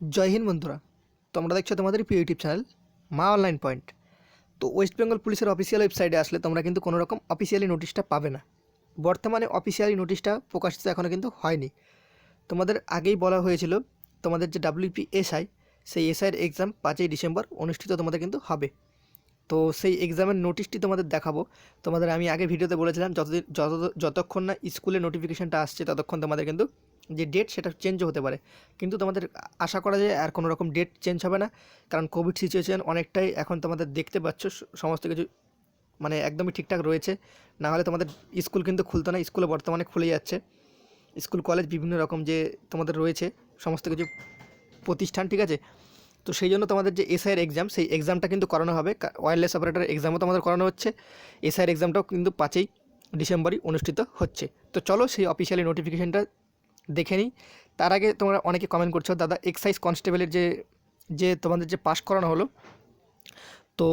জয় হিন্দ বন্ধুরা, তোমরা দেখছ তোমাদের প্রিয় YouTube channel Maa online point. তো ওয়েস্ট বেঙ্গল পুলিশের অফিসিয়াল ওয়েবসাইটে আসলে তোমরা কিন্তু কোনো রকম অফিসিয়ালি নোটিশটা পাবে না। বর্তমানে অফিসিয়ালি নোটিশটা প্রকাশিত এখনও কিন্তু হয়নি। তোমাদের আগেই বলা হয়েছিল, তোমাদের যে ডাব্লিউপি এসআই সেই এসআইয়ের এক্সাম পাঁচই ডিসেম্বর অনুষ্ঠিত তোমাদের কিন্তু হবে। তো সেই এক্সামের নোটিশটি তোমাদের দেখাবো। তোমাদের আমি আগে ভিডিওতে বলেছিলাম, যতদিন, যত, যতক্ষণ না স্কুলে নোটিফিকেশানটা আসছে, ততক্ষণ তোমাদের কিন্তু যে ডেট সেটা চেঞ্জও হতে পারে। কিন্তু তোমাদের আশা করা যায় আর কোনো রকম ডেট চেঞ্জ হবে না। কারণ কোভিড সিচুয়েশন অনেকটাই এখন তোমাদের দেখতে পাচ্ছ, সমস্ত কিছু মানে একদমই ঠিকঠাক রয়েছে। না হলে তোমাদের স্কুল কিন্তু খুলতো না স্কুলে বর্তমানে খুলে যাচ্ছে। স্কুল কলেজ বিভিন্ন রকম যে তোমাদের রয়েছে, সমস্ত কিছু প্রতিষ্ঠান, ঠিক আছে? তো সেই জন্য তোমাদের যে এসআইয়ের এক্সাম সেই এক্সামটা কিন্তু করানো হবে। ওয়্যারলেস অপারেটার এক্সামও তোমাদের করানো হচ্ছে। এসআইয়ের এক্সামটাও কিন্তু পাঁচই ডিসেম্বরই অনুষ্ঠিত হচ্ছে। তো চলো সেই অফিসিয়ালি নোটিফিকেশানটা দেখে নিই। তার আগে তোমরা অনেকে কমেন্ট করছ, দাদা এক্সাইজ কনস্টেবলের যে যে তোমাদের যে পাস করানো হলো, তো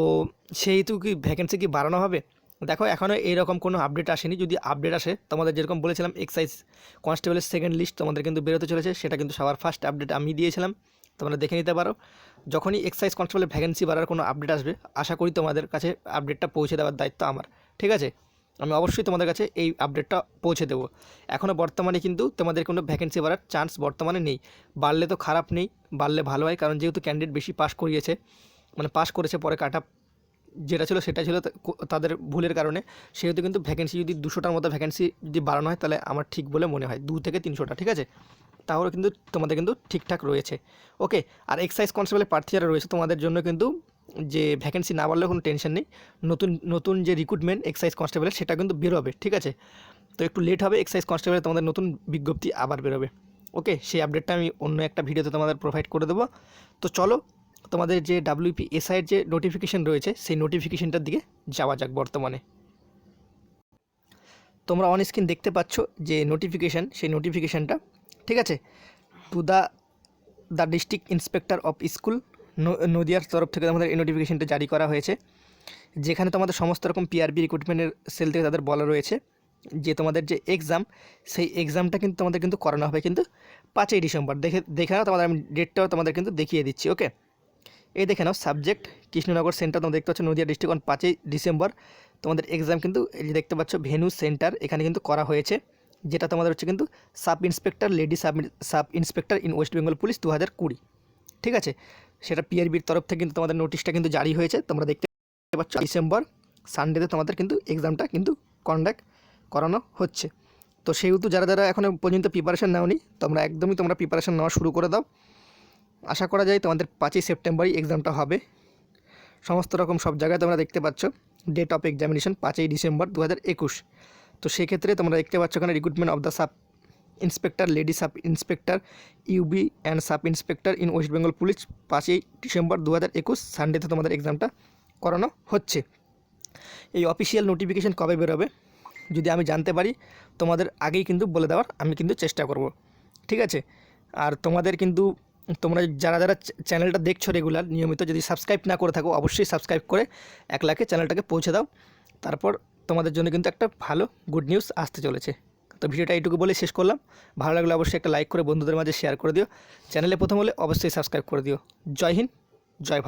সেইটু কি ভ্যাকেন্সি কি বাড়ানো হবে? দেখো এখনও এইরকম কোনো আপডেট আসেনি। যদি আপডেট আসে, তোমাদের যেরকম বলেছিলাম এক্সাইজ কনস্টেবলের সেকেন্ড লিস্ট তোমাদের কিন্তু বেরোতে চলেছে। সেটা কিন্তু সবার ফার্স্ট আপডেট আমি দিয়েছিলাম। তোমরা দেখে নিতে পারো। যখনই এক্সাইজ কনস্টেবলের ভ্যাকেন্সি বাড়ার কোনো আপডেট আসবে, আশা করি তোমাদের কাছে আপডেটটা পৌঁছে দেওয়ার দায়িত্ব আমার। ঠিক আছে? আমি অবশ্যই তোমাদের কাছে এই আপডেটটা পৌঁছে দেবো। এখনও বর্তমানে কিন্তু তোমাদের কোনো ভ্যাকেন্সি বাড়ার চান্স বর্তমানে নেই। বাড়লে তো খারাপ নেই, বাড়লে ভালো হয়, কারণ যেহেতু ক্যান্ডিডেট বেশি পাস করিয়েছে মানে পাস করেছে পরে কাট যেটা ছিল সেটা ছিল তাদের ভুলের কারণে। সেহেতু কিন্তু ভ্যাকেন্সি যদি দুশোটার মতো ভ্যাকেন্সি যদি বাড়ানো হয়, তাহলে আমার ঠিক বলে মনে হয়, দু থেকে তিনশোটা, ঠিক আছে? তাহলে কিন্তু তোমাদের কিন্তু ঠিকঠাক রয়েছে। ওকে আর এক্সাইজ কনস্টেবলের প্রার্থী যারা রয়েছে, তোমাদের জন্য কিন্তু যে ভ্যাকেন্সি না বাড়লেও কোনো টেনশন নেই। নতুন নতুন যে রিক্রুটমেন্ট এক্সাইজ কনস্টেবলের সেটা কিন্তু বেরোবে, ঠিক আছে? তো একটু লেট হবে এক্সাইজ কনস্টেবলের তোমাদের নতুন বিজ্ঞপ্তি আবার বেরোবে। ওকে সেই আপডেটটা আমি অন্য একটা ভিডিওতে তোমাদের প্রোভাইড করে দেবো। তো চলো, তোমাদের যে ডাব্লিউপি এসআইয়ের যে নোটিফিকেশান রয়েছে, সেই নোটিফিকেশানটার দিকে যাওয়া যাক বর্তমানে। তোমরা অন স্ক্রিন দেখতে পাচ্ছ যে নোটিফিকেশান সেই নোটিফিকেশানটা ঠিক আছে? To the the district inspector of school নদিয়ার তরফ থেকে তোমাদের এই নোটিফিকেশানটা জারি করা হয়েছে, যেখানে তোমাদের সমস্ত রকম পিআরবি রিক্রুটমেন্টের সেল থেকে তাদের বলা রয়েছে যে তোমাদের যে এক্সাম সেই এক্সামটা কিন্তু তোমাদের কিন্তু করানো হবে কিন্তু পাঁচই ডিসেম্বর। দেখে দেখে নাও তোমাদের আমি ডেটটাও তোমাদের কিন্তু দেখিয়ে দিচ্ছি ওকে এই দেখে নাও সাবজেক্ট কৃষ্ণনগর সেন্টার তোমরা দেখতে পাচ্ছ, নদিয়া ডিস্ট্রিক্ট অন পাঁচই ডিসেম্বর। তোমাদের এক্সাম কিন্তু এই যে দেখতে পাচ্ছ ভেনু সেন্টার এখানে কিন্তু করা হয়েছে, যেটা তোমাদের হচ্ছে কিন্তু sub inspector lady sub sub inspector in West Bengal police দু হাজার কুড়ি। ঠিক আছে? সেটা পিআরবির তরফ থেকে কিন্তু তোমাদের নোটিশটা কিন্তু জারি হয়েছে। তোমরা দেখতে পাচ্ছ ডিসেম্বর সানডেতে তোমাদের কিন্তু এক্সামটা কিন্তু কন্ডাক্ট করানো হচ্ছে। তো সেহেতু যারা যারা এখনও পর্যন্ত প্রিপারেশন নাওনি, তোমরা একদমই তোমরা প্রিপারেশান নেওয়া শুরু করে দাও। আশা করা যায় তোমাদের পাঁচই সেপ্টেম্বরই এক্সামটা হবে। সমস্ত রকম সব জায়গায় তোমরা দেখতে পাচ্ছ ডেট অফ এক্সামিনেশন পাঁচই ডিসেম্বর দু হাজার একুশ। তো সেক্ষেত্রে তোমরা দেখতে পাচ্ছ এখানে recruitment of the sub inspector, lady sub inspector, UB and sub inspector in West Bengal police, পাঁচই ডিসেম্বর দু হাজার একুশ সানডেতে তোমাদের এক্সামটা করানো হচ্ছে। এই অফিসিয়াল নোটিফিকেশান কবে বেরোবে, যদি আমি জানতে পারি, তোমাদের আগেই কিন্তু বলে দেওয়ার আমি কিন্তু চেষ্টা করব, ঠিক আছে? আর তোমাদের কিন্তু, তোমরা যারা যারা চ্যানেলটা দেখছ রেগুলার, নিয়মিত যদি সাবস্ক্রাইব না করে থাকো, অবশ্যই সাবস্ক্রাইব করে এক লাখে চ্যানেলটাকে পৌঁছে দাও। তারপর তোমাদের জন্য কিন্তু একটা ভালো গুড নিউজ আসতে চলেছে। তো ভিডিওটা এইটুকু বলে শেষ করলাম। ভালো লাগলে অবশ্যই একটা লাইক করে বন্ধুদের মাঝে শেয়ার করে দিও। চ্যানেলে প্রথম হলে অবশ্যই সাবস্ক্রাইব করে দিও। জয় হিন্দ, জয়